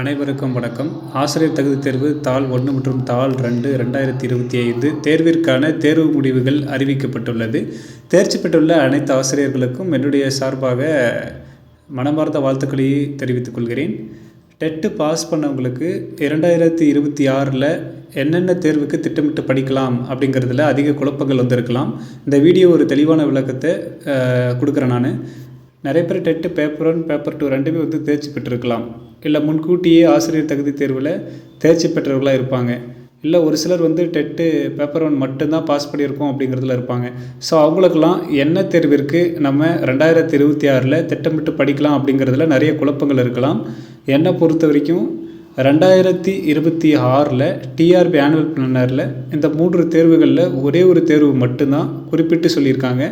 அனைவருக்கும் வணக்கம். ஆசிரியர் தகுதி தேர்வு தாள் ஒன்று மற்றும் தாள் ரெண்டு ரெண்டாயிரத்தி இருபத்தி ஐந்து தேர்விற்கான தேர்வு முடிவுகள் அறிவிக்கப்பட்டுள்ளது. தேர்ச்சி பெற்றுள்ள அனைத்து ஆசிரியர்களுக்கும் என்னுடைய சார்பாக மனமார்ந்த வாழ்த்துக்களை தெரிவித்துக் கொள்கிறேன். டெட்டு பாஸ் பண்ணவங்களுக்கு இரண்டாயிரத்தி இருபத்தி ஆறில் என்னென்ன தேர்வுக்கு திட்டமிட்டு படிக்கலாம் அப்படிங்கிறதுல அதிக குழப்பங்கள் வந்திருக்கலாம். இந்த வீடியோ ஒரு தெளிவான விளக்கத்தை கொடுக்குறேன் நான். நிறைய பேர் TET paper one paper two ரெண்டுமே வந்து தேர்ச்சி பெற்றிருக்கலாம். இல்லை முன்கூட்டியே ஆசிரியர் தகுதி தேர்வில் தேர்ச்சி பெற்றவர்களாக இருப்பாங்க. இல்லை ஒரு சிலர் வந்து டெட்டு பேப்பர் ஒன் மட்டும்தான் பாஸ் பண்ணியிருக்கோம் அப்படிங்கிறதுல இருப்பாங்க. ஸோ அவங்களுக்கெல்லாம் என்ன தேர்விற்கு நம்ம ரெண்டாயிரத்தி இருபத்தி ஆறில் திட்டமிட்டு படிக்கலாம் அப்படிங்கிறதுல நிறைய குழப்பங்கள் இருக்கலாம். என்னை பொறுத்த வரைக்கும் ரெண்டாயிரத்தி இருபத்தி ஆறில் டிஆர்பி ஆனுவல் பிளானரில் இந்த மூன்று தேர்வுகளில் ஒரே ஒரு தேர்வு மட்டும்தான் குறிப்பிட்டு சொல்லியிருக்காங்க.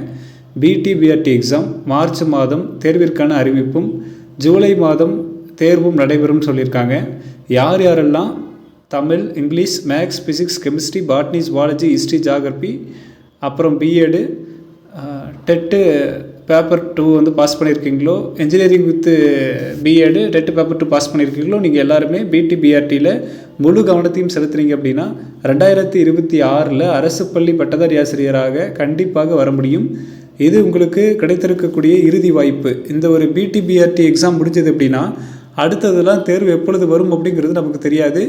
பிடிபிஆர்டி எக்ஸாம் மார்ச் மாதம் தேர்விற்கான அறிவிப்பும் ஜூலை மாதம் தேர்வும் நடைபெறும் சொல்லியிருக்காங்க. யார் யாரெல்லாம் Tamil English maths physics chemistry botany zoology history geography அப்புறம் B Ed TET paper two வந்து pass பண்ணியிருக்கீங்களோ engineering with B Ed TET paper two pass பண்ணியிருக்கீங்களோ நீங்கள் எல்லாருமே பிடி பிஆர்டியில் முழு கவனத்தையும் செலுத்துறீங்க அப்படின்னா ரெண்டாயிரத்தி இருபத்தி ஆறில் அரசு பள்ளி பட்டதாரி ஆசிரியராக கண்டிப்பாக வர முடியும். இது உங்களுக்கு கிடைத்திருக்கக்கூடிய இறுதி வாய்ப்பு. இந்த ஒரு பிடி பிஆர்டி எக்ஸாம் முடிஞ்சது அப்படின்னா அடுத்ததெல்லாம் தேர்வு எப்பொழுது வரும் அப்படிங்கிறது நமக்கு தெரியாது.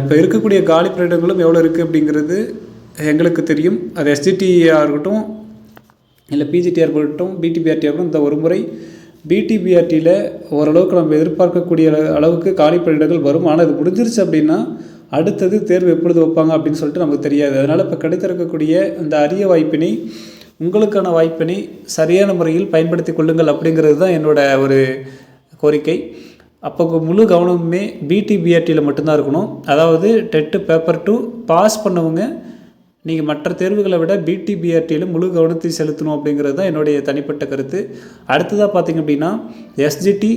இப்போ இருக்கக்கூடிய காலி பணியிடங்களும் எவ்வளோ இருக்குது அப்படிங்கிறது எங்களுக்கு தெரியும். அது எஸ்டிடிஆர் இருக்கட்டும் இல்லை பிஜிடிஆர் இருக்கட்டும் பிடிபிஆர்டி இருக்கட்டும் இந்த ஒரு முறை பிடிபிஆர்டியில் ஓரளவுக்கு நம்ம எதிர்பார்க்கக்கூடிய அளவுக்கு காலி பணியிடங்கள் வரும். ஆனால் அது முடிஞ்சிருச்சு அப்படின்னா அடுத்தது தேர்வு எப்பொழுது வைப்பாங்க அப்படின்னு சொல்லிட்டு நமக்கு தெரியாது. அதனால் இப்போ கிடைத்திருக்கக்கூடிய அந்த அரிய வாய்ப்பினை உங்களுக்கான வாய்ப்பினை சரியான முறையில் பயன்படுத்தி கொள்ளுங்கள் அப்படிங்கிறது தான் என்னோடய ஒரு கோரிக்கை. அப்போ முழு கவனமுமே பிடி பிஆர்டியில் மட்டும்தான் இருக்கணும். அதாவது டெட்டு பேப்பர் டூ பாஸ் பண்ணவங்க நீங்கள் மற்ற தேர்வுகளை விட பிடி பிஆர்டியில் முழு கவனத்தை செலுத்தணும் அப்படிங்கிறது தான் என்னுடைய தனிப்பட்ட கருத்து. அடுத்ததாக பார்த்திங்க அப்படின்னா எஸ்ஜிடி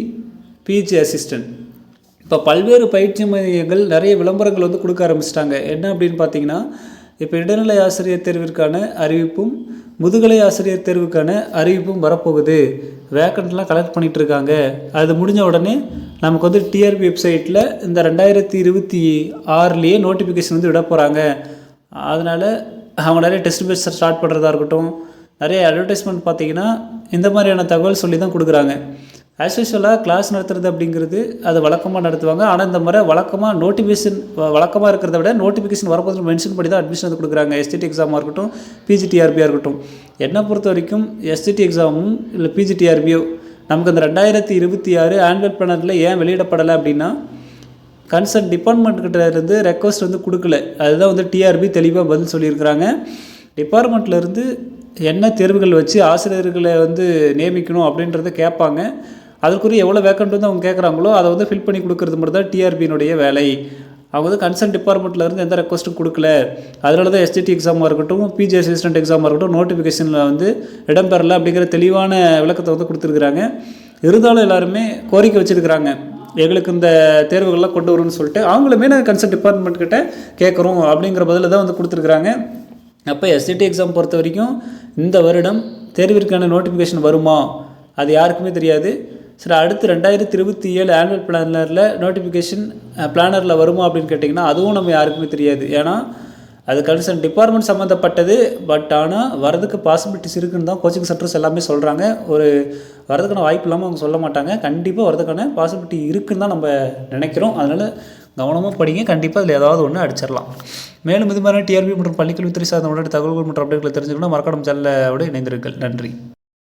பிஜி அசிஸ்டன்ட் இப்போ பல்வேறு பயிற்சி மையங்கள் நிறைய விளம்பரங்கள் வந்து கொடுக்க ஆரம்பிச்சிட்டாங்க. என்ன அப்படின்னு பார்த்தீங்கன்னா இப்போ இடைநிலை ஆசிரியர் தேர்விற்கான அறிவிப்பும் முதுகலை ஆசிரியர் தேர்வுக்கான அறிவிப்பும் வரப்போகுது. வேக்கண்ட்லாம் கலெக்ட் பண்ணிகிட்டு இருக்காங்க அது முடிஞ்ச உடனே நமக்கு வந்து டிஆர்பி வெப்சைட்டில் இந்த ரெண்டாயிரத்தி இருபத்தி ஆறுலேயே நோட்டிஃபிகேஷன் வந்து விட போகிறாங்க அதனால் அவங்க நிறைய டெஸ்ட் பேஸ் ஸ்டார்ட் பண்ணுறதா இருக்கட்டும் நிறைய அட்வர்டைஸ்மெண்ட் பார்த்திங்கன்னா இந்த மாதிரியான தகவல் சொல்லி தான் கொடுக்குறாங்க. ஆஸ் யூஸ்வலாக கிளாஸ் நடத்துறது அப்படிங்கிறது அது வழக்கமாக நடத்துவாங்க. ஆனால் இந்த முறை வழக்கமாக நோட்டிஃபிகேஷன் வழக்கமாக இருக்கிறத விட நோட்டிஃபிகேஷன் வரப்போது மென்ஷன் பண்ணி தான் அட்மிஷன் வந்து கொடுக்குறாங்க. எஸ்டிடி எக்ஸாமாக இருக்கட்டும் பிஜிடிஆர்பியாக இருக்கட்டும். என்னை பொறுத்த வரைக்கும் எஸ்டிடி எக்ஸாமும் இல்லை பிஜிடிஆர்பியோ நமக்கு அந்த ரெண்டாயிரத்தி இருபத்தி ஆறு ஆன்வல் பிளானரில் ஏன் வெளியிடப்படலை அப்படின்னா கன்சர்ன் டிபார்ட்மெண்ட் இருந்து ரெக்வஸ்ட் வந்து கொடுக்கல. அதுதான் வந்து டிஆர்பி தெளிவாக பதில் சொல்லியிருக்கிறாங்க. டிபார்ட்மெண்ட்லேருந்து என்ன தேர்வுகள் வச்சு ஆசிரியர்களை வந்து நியமிக்கணும் அப்படின்றத கேட்பாங்க. அதற்குரிய எவ்வளோ வேக்கண்ட் வந்து அவங்க கேட்குறாங்களோ அதை வந்து ஃபில் பண்ணி கொடுக்குறது மட்டும் தான் டிஆர்பியினுடைய வேலை. அவங்க வந்து கன்சர்ன் டிபார்ட்மெண்ட்லேருந்து எந்த ரெக்வஸ்ட்டும் கொடுக்கல. அதனால தான் எஸ்டிடி எக்ஸாமாக இருக்கட்டும் பிஜி அசிஸ்டன்ட் எக்ஸாமாக இருக்கட்டும் நோட்டிஃபிகேஷனில் வந்து இடம்பெறல அப்படிங்கிற தெளிவான விளக்கத்தை வந்து கொடுத்துருக்குறாங்க. இருந்தாலும் எல்லாருமே கோரிக்கை வச்சுருக்கிறாங்க. எங்களுக்கு இந்த தேர்வுகள்லாம் கொண்டு வரும்னு சொல்லிட்டு அவங்களுமே நாங்கள் கன்சர்ன் டிபார்ட்மெண்ட் கிட்ட கேட்குறோம் அப்படிங்கிற பதில் தான் வந்து கொடுத்துருக்குறாங்க. அப்போ எஸ்டிடி எக்ஸாம் பொறுத்த வரைக்கும் இந்த வருடம் தேர்விற்கான நோட்டிஃபிகேஷன் வருமா? அது யாருக்குமே தெரியாது. சரி அடுத்து ரெண்டாயிரத்தி இருபத்தி ஏழு ஆனுவல் பிளானரில் நோட்டிஃபிகேஷன் பிளானரில் வருமா அப்படின்னு கேட்டிங்கன்னா அதுவும் நம்ம யாருக்குமே தெரியாது. ஏன்னா அது கன்சர்ன் டிபார்ட்மெண்ட் சம்மந்தப்பட்டது பட் ஆனால் வரதுக்கு பாசிபிலிட்டிஸ் இருக்குன்னு தான் கோச்சிங் சென்டர்ஸ் எல்லாமே சொல்கிறாங்க ஒரு வரதுக்கான வாய்ப்பு இல்லாமல் அவங்க சொல்ல மாட்டாங்க. கண்டிப்பாக வரதுக்கான பாசிபிலிட்டி இருக்குன்னு தான் நம்ம நினைக்கிறோம். அதனால் கவனமாக படிங்க. கண்டிப்பாக அதில் ஏதாவது ஒன்று அடிச்சிடலாம். மேலும் இது மாதிரி டிஆர்பி மற்றும் பள்ளிக்கல்வித்துறை சார்ந்த உடனடி தகவல்கள் மற்றும் அப்டேட்களை தெரிஞ்சுக்கணும் மறக்காம சேனலோடு இணைந்திருங்கள். நன்றி.